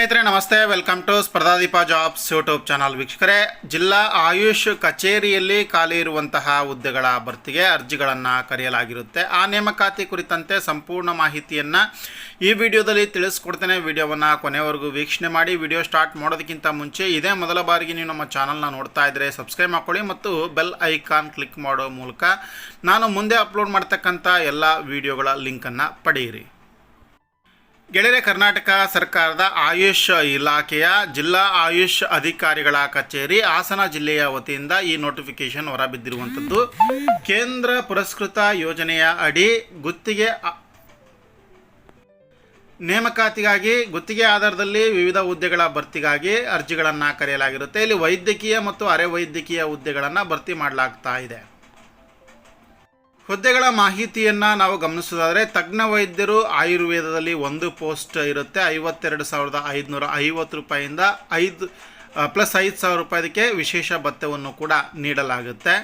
ಸ್ನೇಹಿತರೆ, ನಮಸ್ತೆ. Welcome to Spardhadeepa jobs YouTube channel. ವೀಕ್ಷಕರೇ, ಜಿಲ್ಲಾ ಆಯುಷ್ ಕಚೇರಿಯಲ್ಲಿ ಖಾಲಿ ಇರುವಂತಹ ಹುದ್ದೆಗಳ ಭರ್ತಿಗೆ ಅರ್ಜಿಗಳನ್ನು ಕರೆಯಲಾಗಿರುತ್ತೆ. ಆ ನೇಮಕಾತಿ ಕುರಿತಂತೆ ಸಂಪೂರ್ಣ ಮಾಹಿತಿಯನ್ನು ಈ ವಿಡಿಯೋದಲ್ಲಿ ತಿಳಿಸ್ಕೊಡ್ತೇನೆ. ವಿಡಿಯೋವನ್ನು ಕೊನೆವರೆಗೂ ವೀಕ್ಷಣೆ ಮಾಡಿ. ವಿಡಿಯೋ ಸ್ಟಾರ್ಟ್ ಮಾಡೋದಕ್ಕಿಂತ ಮುಂಚೆ ಇದೇ ಮೊದಲ ಬಾರಿಗೆ ನೀವು ನಮ್ಮ ಚಾನಲ್ನ ನೋಡ್ತಾ ಇದ್ದರೆ ಸಬ್ಸ್ಕ್ರೈಬ್ ಮಾಡ್ಕೊಳ್ಳಿ ಮತ್ತು ಬೆಲ್ ಐಕಾನ್ ಕ್ಲಿಕ್ ಮಾಡೋ ಮೂಲಕ ನಾನು ಮುಂದೆ ಅಪ್ಲೋಡ್ ಮಾಡ್ತಕ್ಕಂಥ ಎಲ್ಲ ವಿಡಿಯೋಗಳ ಲಿಂಕನ್ನು ಪಡೆಯಿರಿ. ಗೆಳೆಯರೆ ಕರ್ನಾಟಕ ಸರ್ಕಾರದ ಆಯುಷ್ ಇಲಾಖೆಯ ಜಿಲ್ಲಾ ಆಯುಷ್ ಅಧಿಕಾರಿಗಳ ಕಚೇರಿ ಹಾಸನ ಜಿಲ್ಲೆಯ ವತಿಯಿಂದ ಈ ನೋಟಿಫಿಕೇಶನ್ ಹೊರಬಿದ್ದಿರುವಂಥದ್ದು. ಕೇಂದ್ರ ಪುರಸ್ಕೃತ ಯೋಜನೆಯ ಅಡಿ ಗುತ್ತಿಗೆ ನೇಮಕಾತಿಗಾಗಿ ಗುತ್ತಿಗೆ ಆಧಾರದಲ್ಲಿ ವಿವಿಧ ಹುದ್ದೆಗಳ ಭರ್ತಿಗಾಗಿ ಅರ್ಜಿಗಳನ್ನು ಕರೆಯಲಾಗಿರುತ್ತೆ. ಇಲ್ಲಿ ವೈದ್ಯಕೀಯ ಮತ್ತು ಅರೆ ವೈದ್ಯಕೀಯ ಹುದ್ದೆಗಳನ್ನು ಭರ್ತಿ ಮಾಡಲಾಗ್ತಾ ಇದೆ. ಹುದ್ದೆಗಳ ಮಾಹಿತಿಯನ್ನು ನಾವು ಗಮನಿಸೋದಾದರೆ, ತಜ್ಞ ವೈದ್ಯರು ಆಯುರ್ವೇದದಲ್ಲಿ ಒಂದು ಪೋಸ್ಟ್ ಇರುತ್ತೆ, ಐವತ್ತೆರಡು ಸಾವಿರದ ಐದುನೂರ ಐವತ್ತು ರೂಪಾಯಿಂದ ಐದು ಪ್ಲಸ್ ಐದು ಸಾವಿರ ರೂಪಾಯಿದಕ್ಕೆ ವಿಶೇಷ ಭತ್ಯವನ್ನು ಕೂಡ ನೀಡಲಾಗುತ್ತೆ.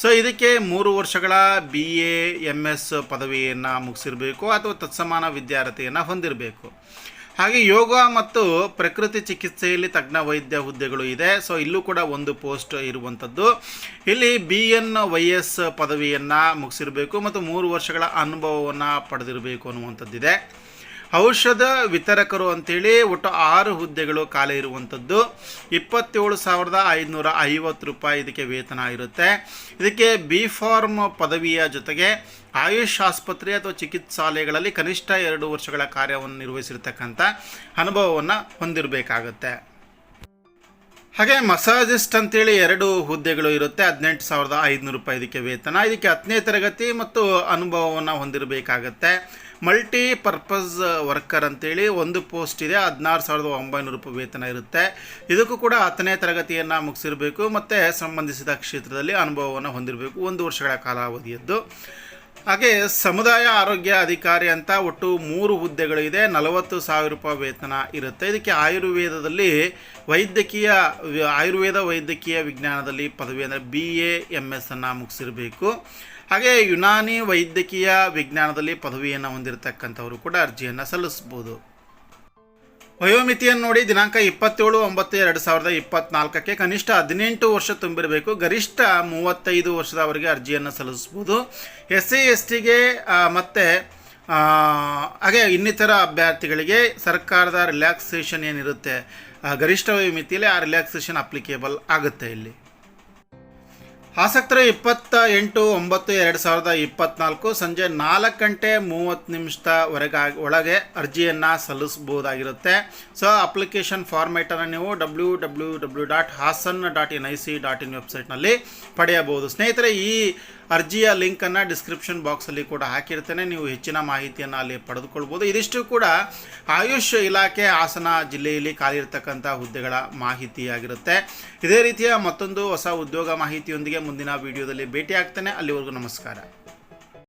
ಸೊ ಇದಕ್ಕೆ ಮೂರು ವರ್ಷಗಳ ಬಿ ಎ ಎಂ ಎಸ್ ಪದವಿಯನ್ನು ಮುಗಿಸಿರಬೇಕು, ಅಥವಾ ತತ್ಸಮಾನ ವಿದ್ಯಾರ್ಥಿಯನ್ನು ಹೊಂದಿರಬೇಕು. ಹಾಗೆ ಯೋಗ ಮತ್ತು ಪ್ರಕೃತಿ ಚಿಕಿತ್ಸೆಯಲ್ಲಿ ತಜ್ಞ ವೈದ್ಯ ಹುದ್ದೆಗಳು ಇದೆ. ಸೊ ಇಲ್ಲೂ ಕೂಡ ಒಂದು ಪೋಸ್ಟ್ ಇರುವಂಥದ್ದು. ಇಲ್ಲಿ ಬಿ ಎನ್ ವೈ ಎಸ್ ಪದವಿಯನ್ನು ಮುಗಿಸಿರಬೇಕು ಮತ್ತು ಮೂರು ವರ್ಷಗಳ ಅನುಭವವನ್ನು ಪಡೆದಿರಬೇಕು ಅನ್ನುವಂಥದ್ದಿದೆ. ಔಷಧ ವಿತರಕರು ಅಂತೇಳಿ ಒಟ್ಟು ಆರು ಹುದ್ದೆಗಳು ಖಾಲಿ ಇರುವಂಥದ್ದು. ಇಪ್ಪತ್ತೇಳು ಸಾವಿರದ ಐದುನೂರ ಐವತ್ತು ರೂಪಾಯಿ ಇದಕ್ಕೆ ವೇತನ ಇರುತ್ತೆ. ಇದಕ್ಕೆ ಬಿ ಫಾರ್ಮ್ ಪದವಿಯ ಜೊತೆಗೆ ಆಯುಷ್ ಆಸ್ಪತ್ರೆ ಅಥವಾ ಚಿಕಿತ್ಸಾಲಯಗಳಲ್ಲಿ ಕನಿಷ್ಠ ಎರಡು ವರ್ಷಗಳ ಕಾರ್ಯವನ್ನು ನಿರ್ವಹಿಸಿರ್ತಕ್ಕಂಥ ಅನುಭವವನ್ನು ಹೊಂದಿರಬೇಕಾಗತ್ತೆ. ಹಾಗೆ ಮಸಾಜಿಸ್ಟ್ ಅಂತೇಳಿ ಎರಡು ಹುದ್ದೆಗಳು ಇರುತ್ತೆ, ಹದಿನೆಂಟು ಸಾವಿರದ ಐದುನೂರು ರೂಪಾಯಿ ಇದಕ್ಕೆ ವೇತನ. ಇದಕ್ಕೆ ಹತ್ತನೇ ತರಗತಿ ಮತ್ತು ಅನುಭವವನ್ನು ಹೊಂದಿರಬೇಕಾಗತ್ತೆ. ಮಲ್ಟಿ ಪರ್ಪಸ್ ವರ್ಕರ್ ಅಂತೇಳಿ ಒಂದು ಪೋಸ್ಟ್ ಇದೆ, ಹದಿನಾರು ಸಾವಿರದ ಒಂಬೈನೂರು ರೂಪಾಯಿ ವೇತನ ಇರುತ್ತೆ. ಇದಕ್ಕೂ ಕೂಡ ಹತ್ತನೇ ತರಗತಿಯನ್ನು ಮುಗಿಸಿರಬೇಕು, ಮತ್ತು ಸಂಬಂಧಿಸಿದ ಕ್ಷೇತ್ರದಲ್ಲಿ ಅನುಭವವನ್ನು ಹೊಂದಿರಬೇಕು. ಒಂದು ವರ್ಷಗಳ ಕಾಲಾವಧಿಯದ್ದು. ಹಾಗೆ ಸಮುದಾಯ ಆರೋಗ್ಯ ಅಧಿಕಾರಿ ಅಂತ ಒಟ್ಟು ಮೂರು ಹುದ್ದೆಗಳಿದೆ. ನಲವತ್ತು ಸಾವಿರ ರೂಪಾಯಿ ವೇತನ ಇರುತ್ತೆ. ಇದಕ್ಕೆ ಆಯುರ್ವೇದದಲ್ಲಿ ವೈದ್ಯಕೀಯ ಆಯುರ್ವೇದ ವೈದ್ಯಕೀಯ ವಿಜ್ಞಾನದಲ್ಲಿ ಪದವಿ ಅಂದರೆ ಬಿ ಎ ಎಂ ಎಸ್ ಅನ್ನು ಮುಗಿಸಿರಬೇಕು. ಹಾಗೆ ಯುನಾನಿ ವೈದ್ಯಕೀಯ ವಿಜ್ಞಾನದಲ್ಲಿ ಪದವಿಯನ್ನು ಹೊಂದಿರತಕ್ಕಂಥವರು ಕೂಡ ಅರ್ಜಿಯನ್ನು ಸಲ್ಲಿಸ್ಬೋದು. ವಯೋಮಿತಿಯನ್ನು ನೋಡಿ ದಿನಾಂಕ ಇಪ್ಪತ್ತೇಳು, ಒಂಬತ್ತು, ಎರಡು ಸಾವಿರದ ಇಪ್ಪತ್ನಾಲ್ಕಕ್ಕೆ ಕನಿಷ್ಠ ಹದಿನೆಂಟು ವರ್ಷ ತುಂಬಿರಬೇಕು. ಗರಿಷ್ಠ ಮೂವತ್ತೈದು ವರ್ಷದವರೆಗೆ ಅರ್ಜಿಯನ್ನು ಸಲ್ಲಿಸ್ಬೋದು ಎಸ್ ಸಿ ಎಸ್ ಟಿಗೆ ಮತ್ತು ಹಾಗೆ ಇನ್ನಿತರ ಅಭ್ಯರ್ಥಿಗಳಿಗೆ ಸರ್ಕಾರದ ರಿಲ್ಯಾಕ್ಸೇಷನ್ ಏನಿರುತ್ತೆ? ಗರಿಷ್ಠ ವಯೋಮಿತಿಯಲ್ಲಿ ಆ ರಿಲ್ಯಾಕ್ಸೇಷನ್ ಅಪ್ಲಿಕೇಬಲ್ ಆಗುತ್ತೆ ಇಲ್ಲಿ. ಆಸಕ್ತರು ಇಪ್ಪತ್ತ ಎಂಟು, ಒಂಬತ್ತು, ಎರಡು ಸಾವಿರದ ಇಪ್ಪತ್ನಾಲ್ಕು ಸಂಜೆ ನಾಲ್ಕು ಗಂಟೆ ಮೂವತ್ತು ನಿಮಿಷದವರೆಗೆ ಒಳಗೆ ಅರ್ಜಿಯನ್ನು ಸಲ್ಲಿಸ್ಬೋದಾಗಿರುತ್ತೆ ಸೊ ಅಪ್ಲಿಕೇಶನ್ ಫಾರ್ಮೇಟನ್ನು ನೀವು W W W dot Hassan dot N I C dot in ವೆಬ್ಸೈಟ್ನಲ್ಲಿ ಪಡೆಯಬಹುದು. ಸ್ನೇಹಿತರೆ, ಈ ಅರ್ಜಿಯ ಲಿಂಕನ್ನು ಡಿಸ್ಕ್ರಿಪ್ಷನ್ ಬಾಕ್ಸಲ್ಲಿ ಕೂಡ ಹಾಕಿರ್ತೇನೆ. ನೀವು ಹೆಚ್ಚಿನ ಮಾಹಿತಿಯನ್ನು ಅಲ್ಲಿ ಪಡೆದುಕೊಳ್ಬೋದು ಇದಿಷ್ಟು ಕೂಡ ಆಯುಷ್ ಇಲಾಖೆ ಹಾಸನ ಜಿಲ್ಲೆಯಲ್ಲಿ ಖಾಲಿ ಇರತಕ್ಕಂಥ ಹುದ್ದೆಗಳ ಮಾಹಿತಿಯಾಗಿರುತ್ತೆ. ಇದೇ ರೀತಿಯ ಮತ್ತೊಂದು ಹೊಸ ಉದ್ಯೋಗ ಮಾಹಿತಿಯೊಂದಿಗೆ ಮುಂದಿನ ವಿಡಿಯೋದಲ್ಲಿ ಭೇಟಿ ಆಗ್ತೇನೆ ಅಲ್ಲಿವರೆಗೂ ನಮಸ್ಕಾರ.